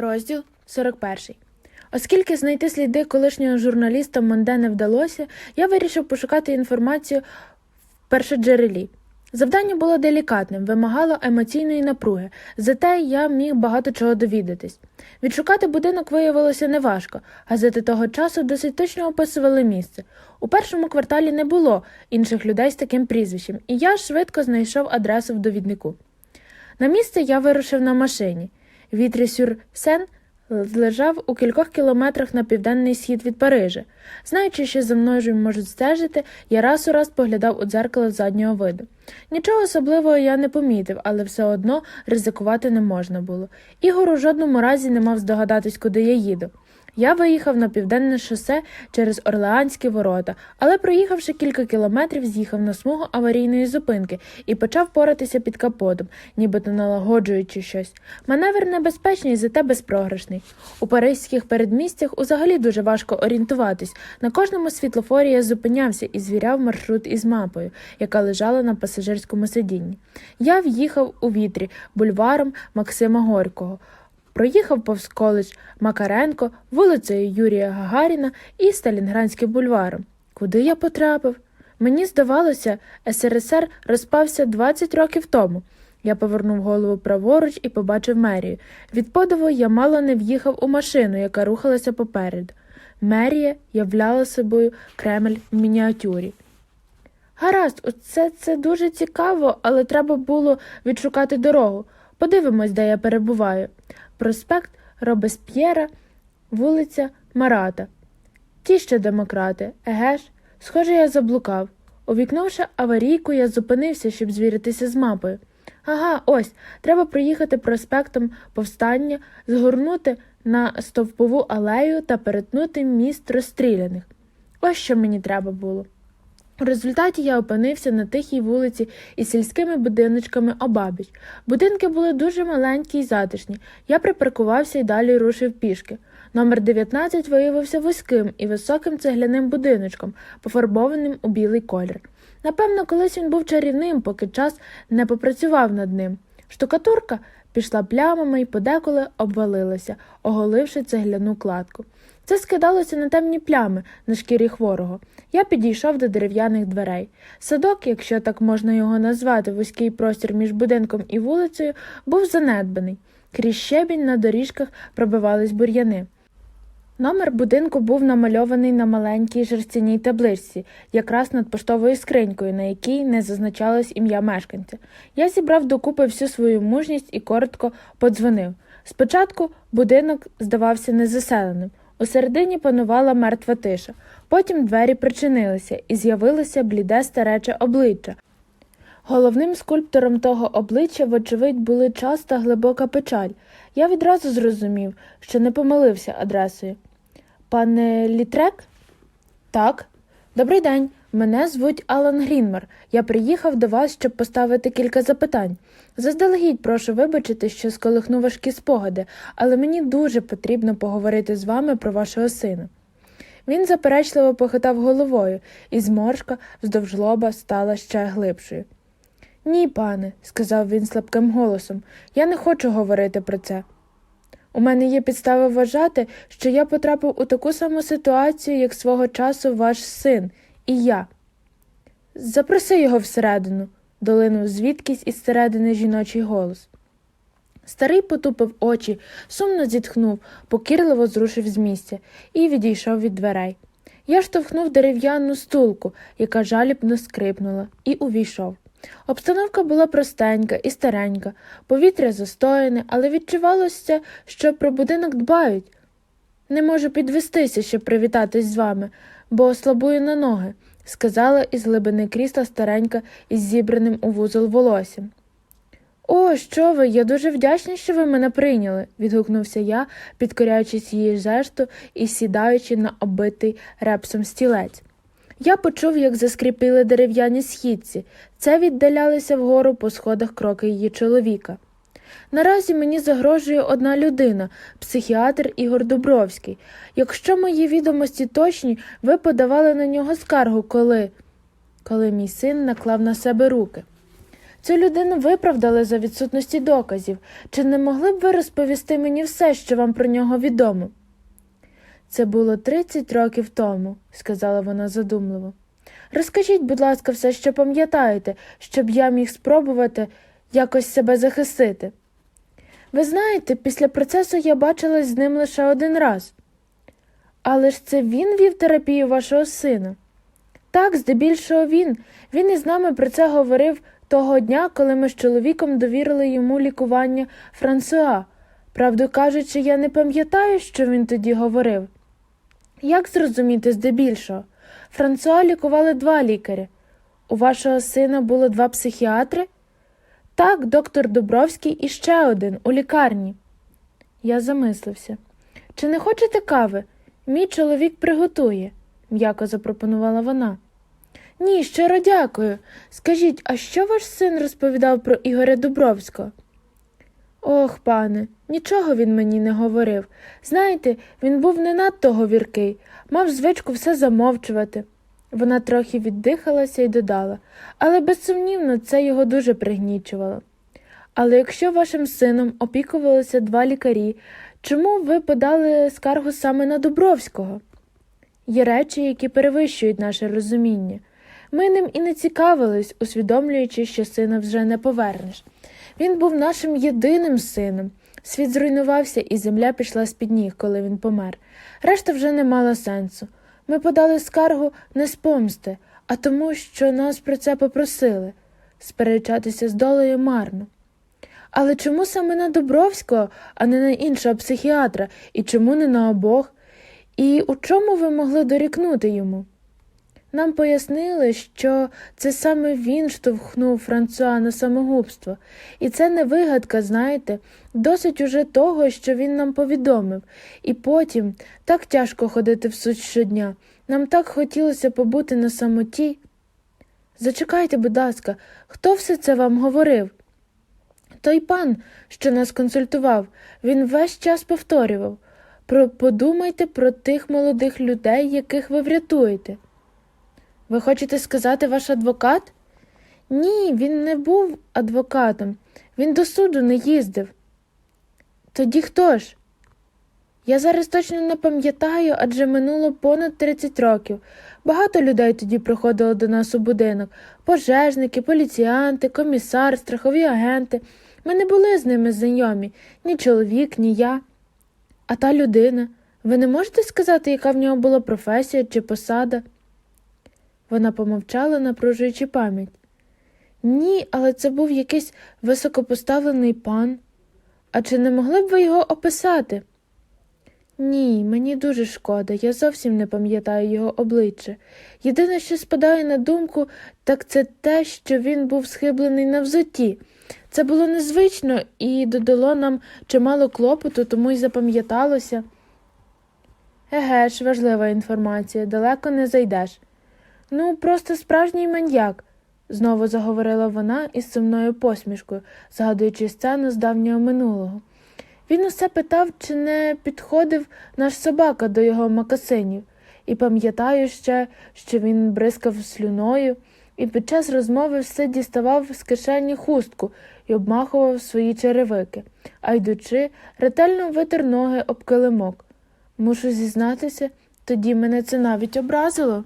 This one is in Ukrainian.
Розділ 41. Оскільки знайти сліди колишнього журналіста Монде не вдалося, я вирішив пошукати інформацію в першоджерелі. Завдання було делікатним, вимагало емоційної напруги, зате я міг багато чого довідатись. Відшукати будинок виявилося неважко, газети того часу досить точно описували місце. У першому кварталі не було інших людей з таким прізвищем, і я швидко знайшов адресу в довіднику. На місце я вирушив на машині. Вітрі сюр Сен лежав у кількох кілометрах на південний схід від Парижа. Знаючи, що за мною можуть стежити, я раз у раз поглядав у дзеркало заднього виду. Нічого особливого я не помітив, але все одно ризикувати не можна було. Ігор у жодному разі не мав здогадатись, куди я їду. Я виїхав на південне шосе через Орлеанські ворота, але проїхавши кілька кілометрів, з'їхав на смугу аварійної зупинки і почав поратися під капотом, нібито налагоджуючи щось. Маневр небезпечний, зате безпрограшний. У паризьких передмістях узагалі дуже важко орієнтуватись. На кожному світлофорі я зупинявся і звіряв маршрут із мапою, яка лежала на пасажирському сидінні. Я в'їхав у вітрі бульваром Максима Горького. Проїхав повз коледж Макаренко, вулицею Юрія Гагаріна і Сталінградським бульваром. Куди я потрапив? Мені здавалося, СРСР розпався 20 років тому. Я повернув голову праворуч і побачив мерію. Від подиву я мало не в'їхав у машину, яка рухалася попереду. Мерія являла собою Кремль в мініатюрі. Гаразд, оце це дуже цікаво, але треба було відшукати дорогу. Подивимось, де я перебуваю. Проспект Робесп'єра, вулиця Марата. Ті ще демократи, еге ж, схоже, я заблукав. Увікнувши аварійку, я зупинився, щоб звіритися з мапою. Ага, ось, треба проїхати проспектом повстання, згорнути на стовпову алею та перетнути міст розстріляних. Ось що мені треба було. У результаті я опинився на тихій вулиці із сільськими будиночками обабіч. Будинки були дуже маленькі й затишні. Я припаркувався і далі рушив пішки. Номер 19 виявився вузьким і високим цегляним будиночком, пофарбованим у білий колір. Напевно, колись він був чарівним, поки час не попрацював над ним. Штукатурка пішла плямами і подеколи обвалилася, оголивши цегляну кладку. Це скидалося на темні плями на шкірі хворого. Я підійшов до дерев'яних дверей. Садок, якщо так можна його назвати, вузький простір між будинком і вулицею, був занедбаний. Крізь щебінь на доріжках пробивались бур'яни. Номер будинку був намальований на маленькій жерстяній табличці, якраз над поштовою скринькою, на якій не зазначалось ім'я мешканця. Я зібрав докупи всю свою мужність і коротко подзвонив. Спочатку будинок здавався незаселеним. У середині панувала мертва тиша. Потім двері причинилися, і з'явилося бліде старече обличчя. Головним скульптором того обличчя, вочевидь, були час та глибока печаль. Я відразу зрозумів, що не помилився адресою. Пане Літрек? Так. Добрий день. Мене звуть Алан Грінмар. Я приїхав до вас, щоб поставити кілька запитань. Заздалегідь прошу вибачити, що сколихну важкі спогади, але мені дуже потрібно поговорити з вами про вашого сина. Він заперечливо похитав головою, і зморшка вздовж лоба стала ще глибшою. Ні, пане, сказав він слабким голосом, я не хочу говорити про це. У мене є підстави вважати, що я потрапив у таку саму ситуацію, як свого часу ваш син, і я. Запроси його всередину, долинув звідкись із середини жіночий голос. Старий потупив очі, сумно зітхнув, покірливо зрушив з місця і відійшов від дверей. Я штовхнув дерев'яну стулку, яка жалібно скрипнула, і увійшов. Обстановка була простенька і старенька, повітря застояне, але відчувалося, що про будинок дбають. Не можу підвестися, щоб привітатись з вами, бо ослабую на ноги, сказала із глибини крісла старенька із зібраним у вузол волоссям. О, що ви? Я дуже вдячна, що ви мене прийняли, відгукнувся я, підкоряючись її жесту і сідаючи на оббитий репсом стілець. Я почув, як заскріпіли дерев'яні східці. Це віддалялися вгору по сходах кроки її чоловіка. Наразі мені загрожує одна людина психіатр Ігор Дубровський. Якщо мої відомості точні, ви подавали на нього скаргу, коли. коли мій син наклав на себе руки. Цю людину виправдали за відсутності доказів. Чи не могли б ви розповісти мені все, що вам про нього відомо? Це було 30 років тому, сказала вона задумливо. Розкажіть, будь ласка, все, що пам'ятаєте, щоб я міг спробувати якось себе захистити. Ви знаєте, після процесу я бачилась з ним лише один раз. Але ж це він вів терапію вашого сина. Так, здебільшого він. Він із нами про це говорив того дня, коли ми з чоловіком довірили йому лікування Франсуа. Правду кажучи, я не пам'ятаю, що він тоді говорив. Як зрозуміти здебільшого? Франсуа лікували два лікарі. У вашого сина було два психіатри? Так, доктор Дубровський і ще один у лікарні. Я замислився. Чи не хочете кави? Мій чоловік приготує, м'яко запропонувала вона. Ні, щиро дякую. Скажіть, а що ваш син розповідав про Ігоря Дубровського? Ох, пане, нічого він мені не говорив. Знаєте, він був не надто говіркий, мав звичку все замовчувати. Вона трохи віддихалася і додала, але безсумнівно це його дуже пригнічувало. Але якщо вашим сином опікувалися два лікарі, чому ви подали скаргу саме на Дубровського? Є речі, які перевищують наше розуміння. Ми ним і не цікавились, усвідомлюючи, що сина вже не повернеш. Він був нашим єдиним сином. Світ зруйнувався, і земля пішла з під ніг, коли він помер. Решта вже не мала сенсу. Ми подали скаргу не з помсти, а тому, що нас про це попросили сперечатися з долею марно. Але чому саме на Добровського, а не на іншого психіатра, і чому не на обох? І у чому ви могли дорікнути йому? Нам пояснили, що це саме він штовхнув Франсуа на самогубство, і це не вигадка, знаєте, досить уже того, що він нам повідомив, і потім так тяжко ходити в суд щодня. Нам так хотілося побути на самоті. Зачекайте, будь ласка, хто все це вам говорив? Той пан, що нас консультував, він весь час повторював про подумайте про тих молодих людей, яких ви врятуєте. Ви хочете сказати ваш адвокат? Ні, він не був адвокатом, він до суду не їздив. Тоді хто ж? Я зараз точно не пам'ятаю, адже минуло понад 30 років. Багато людей тоді приходило до нас у будинок пожежники, поліціянти, комісар, страхові агенти. Ми не були з ними знайомі, ні чоловік, ні я. А та людина, ви не можете сказати, яка в нього була професія чи посада? Вона помовчала, напружуючи пам'ять. Ні, але це був якийсь високопоставлений пан. А чи не могли б ви його описати? Ні, мені дуже шкода, я зовсім не пам'ятаю його обличчя. Єдине, що спадає на думку, так це те, що він був схиблений на взутті. Це було незвично і додало нам чимало клопоту, тому й запам'яталося. Еге ж, важлива інформація, далеко не зайдеш. Ну, просто справжній маньяк, знову заговорила вона із сумною посмішкою, згадуючи сцену з давнього минулого. Він усе питав, чи не підходив наш собака до його макасинів, і пам'ятаю ще, що він бризкав слюною, і під час розмови все діставав з кишені хустку і обмахував свої черевики, а йдучи, ретельно витер ноги об килимок. Мушу зізнатися, тоді мене це навіть образило.